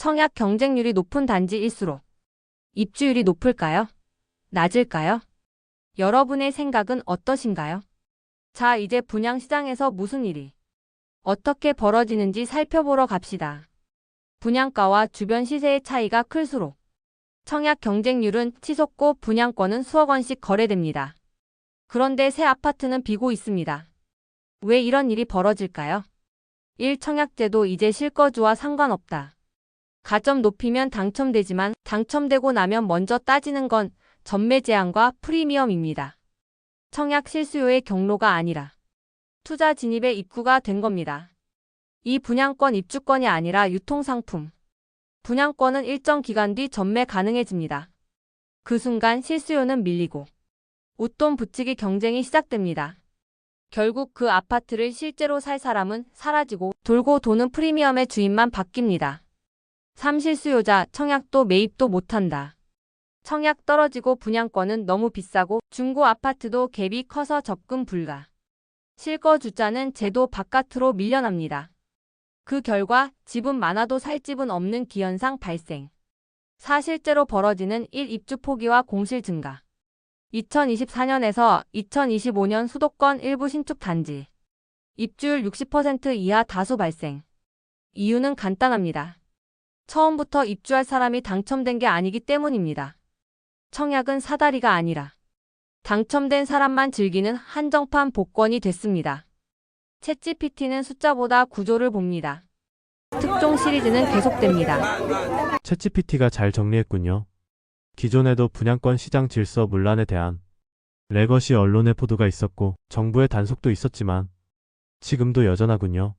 청약 경쟁률이 높은 단지일수록 입주율이 높을까요? 낮을까요? 여러분의 생각은 어떠신가요? 자, 이제 분양시장에서 무슨 일이 어떻게 벌어지는지 살펴보러 갑시다. 분양가와 주변 시세의 차이가 클수록 청약 경쟁률은 치솟고 분양권은 수억 원씩 거래됩니다. 그런데 새 아파트는 비고 있습니다. 왜 이런 일이 벌어질까요? 1. 청약제도 이제 실거주와 상관없다. 가점 높이면 당첨되지만 당첨되고 나면 먼저 따지는 건 전매 제한과 프리미엄입니다. 청약 실수요의 경로가 아니라 투자 진입의 입구가 된 겁니다. 이 분양권 입주권이 아니라 유통상품. 분양권은 일정 기간 뒤 전매 가능해집니다. 그 순간 실수요는 밀리고 웃돈 붙이기 경쟁이 시작됩니다. 결국 그 아파트를 실제로 살 사람은 사라지고 돌고 도는 프리미엄의 주인만 바뀝니다. 3. 실수요자 청약도 매입도 못한다. 청약 떨어지고 분양권은 너무 비싸고 중고 아파트도 갭이 커서 접근 불가. 실거주자는 제도 바깥으로 밀려납니다. 그 결과 집은 많아도 살 집은 없는 기현상 발생. 4. 실제로 벌어지는 1. 입주 포기와 공실 증가. 2024년에서 2025년 수도권 일부 신축 단지. 입주율 60% 이하 다수 발생. 이유는 간단합니다. 처음부터 입주할 사람이 당첨된 게 아니기 때문입니다. 청약은 사다리가 아니라 당첨된 사람만 즐기는 한정판 복권이 됐습니다. 챗GPT는 숫자보다 구조를 봅니다. 특종 시리즈는 계속됩니다. 챗GPT가 잘 정리했군요. 기존에도 분양권 시장 질서 문란에 대한 레거시 언론의 보도가 있었고 정부의 단속도 있었지만 지금도 여전하군요.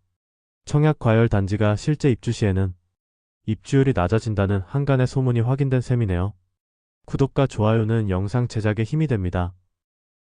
청약 과열 단지가 실제 입주 시에는 입주율이 낮아진다는 한간의 소문이 확인된 셈이네요. 구독과 좋아요는 영상 제작에 힘이 됩니다.